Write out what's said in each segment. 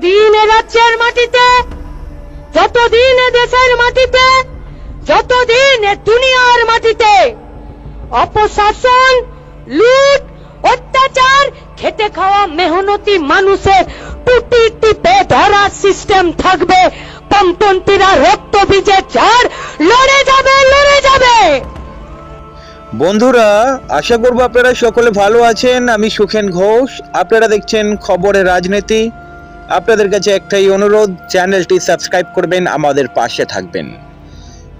দিন এ রাজ্যের মাটিতে, যতদিন দেশের মাটিতে, যতদিন দুনিয়ার মাটিতে অপশাসন, লুট, অত্যাচার, খেটে খাওয়া মেহনতি মানুষের টুটি টিপে ধরার সিস্টেম থাকবে রক্ত বীজে চার লড়ে যাবে লড়ে যাবে। বন্ধুরা, আশা করব আপনারা সকলে ভালো আছেন। আমি সুখেন ঘোষ। আপনারা দেখছেন খবরের রাজনীতি। আপনাদের কাছে একটাই অনুরোধ, চ্যানেলটি সাবস্ক্রাইব করবেন, আমাদের পাশে থাকবেন।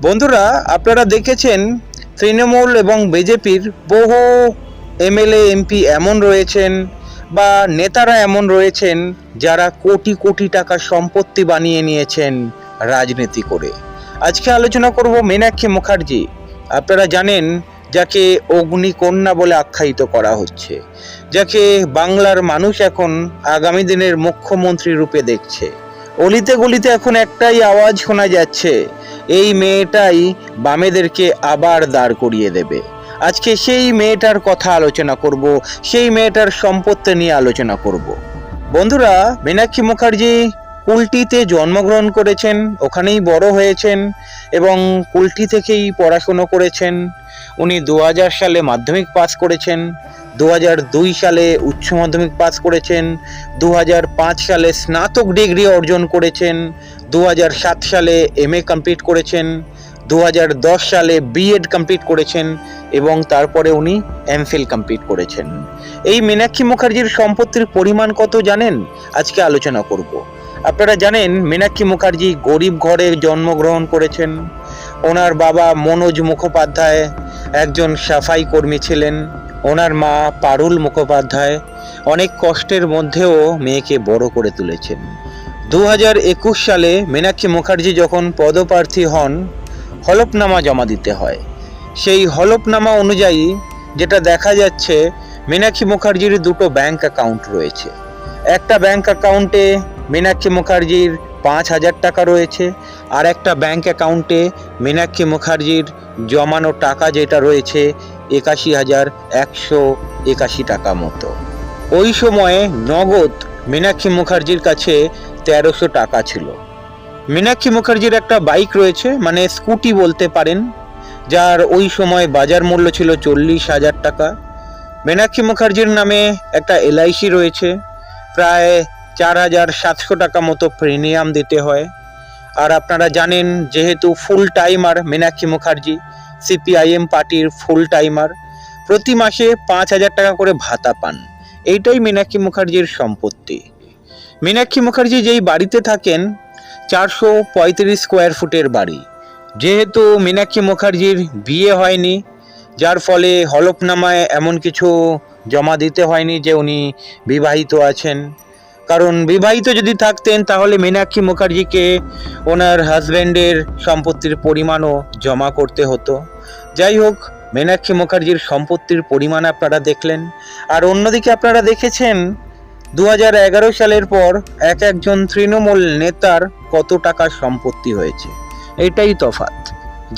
বন্ধুরা, আপনারা দেখেছেন, তৃণমূল এবং বিজেপির বহু এমএলএ, এমপি এমন রয়েছেন বা নেতারা এমন রয়েছেন যারা কোটি কোটি টাকা সম্পত্তি বানিয়ে নিয়েছেন রাজনীতি করে। আজকে আলোচনা করব মীনাক্ষী মুখার্জি। আপনারা জানেন যাকে অগ্নিকন্যা বলে আখ্যায়িত করা হচ্ছে, যাকে বাংলার মানুষ এখন আগামী দিনের মুখ্যমন্ত্রী রূপে দেখছে। অলিতে গলিতে এখন একটাই আওয়াজ শোনা যাচ্ছে, এই মেয়েটাই বামেদেরকে আবার দাঁড় করিয়ে দেবে। আজকে সেই মেয়েটার কথা আলোচনা করব, সেই মেয়েটার সম্পত্তি নিয়ে আলোচনা করব। বন্ধুরা, মীনাক্ষী মুখার্জি কুলটিতে জন্মগ্রহণ করেছেন, ওখানেই বড় হয়েছেন এবং কুলটি থেকেই পড়াশুনো করেছেন। উনি দু হাজার সালে মাধ্যমিক পাস করেছেন দু সালে উচ্চ মাধ্যমিক পাস করেছেন দু হাজার পাঁচ সালে স্নাতক ডিগ্রি অর্জন করেছেন দু হাজার সাত সালে এম এ কমপ্লিট করেছেন দু হাজার দশ সালে বিএড কমপ্লিট করেছেন এবং তারপরে উনি এমফিল কমপ্লিট করেছেন। এই মীনাক্ষী মুখার্জির সম্পত্তির পরিমাণ কত জানেন? আজকে আলোচনা করব। আপনারা জানেন, মীনাক্ষী মুখার্জি গরিব ঘরে জন্মগ্রহণ করেছেন। ওনার বাবা মনোজ মুখোপাধ্যায় একজন সাফাই কর্মী ছিলেন। ওনার মা পারুল মুখোপাধ্যায় অনেক কষ্টের মধ্যেও মেয়েকে বড় করে তুলেছেন। দু হাজার একুশ সালে মীনাক্ষী মুখার্জি যখন পদপ্রার্থী হন, হলফনামা জমা দিতে হয়। সেই হলফনামা অনুযায়ী যেটা দেখা যাচ্ছে, মীনাক্ষী মুখার্জির দুটো ব্যাংক অ্যাকাউন্ট রয়েছে। একটা ব্যাংক অ্যাকাউন্টে মীনাক্ষী মুখার্জির পাঁচ হাজার টাকা রয়েছে আর একটা ব্যাংক অ্যাকাউন্টে মীনাক্ষী মুখার্জির জমানো টাকা যেটা রয়েছে একাশি হাজার একশো একাশি টাকা মতো। ওই সময়ে নগদ মীনাক্ষী মুখার্জির কাছে তেরোশো টাকা ছিল। মীনাক্ষী মুখার্জির একটা বাইক রয়েছে মানে স্কুটি বলতে পারেন, যার ওই সময় বাজার মূল্য ছিল চল্লিশ হাজার টাকা। মীনাক্ষী মুখার্জির নামে একটা এলআইসি রয়েছে, প্রায় চার হাজার সাতশো টাকা মতো প্রিমিয়াম দিতে হয়। আর আপনারা জানেন, যেহেতু full timer Meenakshi Mukherjee CPIM পার্টির ফুল টাইমার প্রতি মাসে পাঁচ হাজার টাকা করে ভাতা পান। এইটাই মীনাক্ষী মুখার্জির সম্পত্তি। মীনাক্ষী মুখার্জি যেই বাড়িতে থাকেন, চারশো পঁয়ত্রিশ স্কোয়ার ফুটের বাড়ি। যেহেতু মীনাক্ষী মুখার্জির বিয়ে হয়নি, যার ফলে হলফনামায় এমন কিছু জমা দিতে হয়নি যে উনি বিবাহিত আছেন। কারণ বিবাহিত যদি থাকতেন, তাহলে মীনাক্ষী মুখার্জিকে ওনার হাজব্যান্ডের সম্পত্তির পরিমাণও জমা করতে হতো। যাই হোক, মীনাক্ষী মুখার্জির সম্পত্তির পরিমাণ আপনারা দেখলেন। আর অন্যদিকে আপনারা দেখেছেন দু হাজার এগারো সালের পর এক একজন তৃণমূল নেতার কত টাকার সম্পত্তি হয়েছে, এটাই তফাৎ।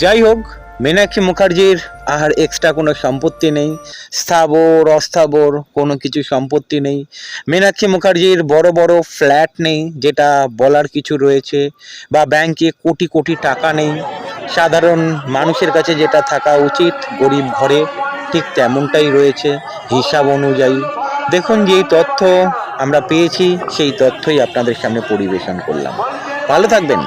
যাই হোক মীনাক্ষী মুখার্জির আর এক্সট্রা কোনো সম্পত্তি নেই, স্থাবর, অস্থাবর কোনো কিছু সম্পত্তি নেই। মীনাক্ষী মুখার্জির বড় বড় ফ্ল্যাট নেই, যেটা বলার কিছু রয়েছে বা ব্যাংকে কোটি কোটি টাকা নেই। সাধারণ মানুষের কাছে যেটা থাকা উচিত, গরিব ঘরে ঠিক তেমনটাই রয়েছে হিসাব অনুযায়ী। দেখুন যেই তথ্য আমরা পেয়েছি, সেই তথ্যই আপনাদের সামনে পরিবেশন করলাম। ভালো থাকবেন।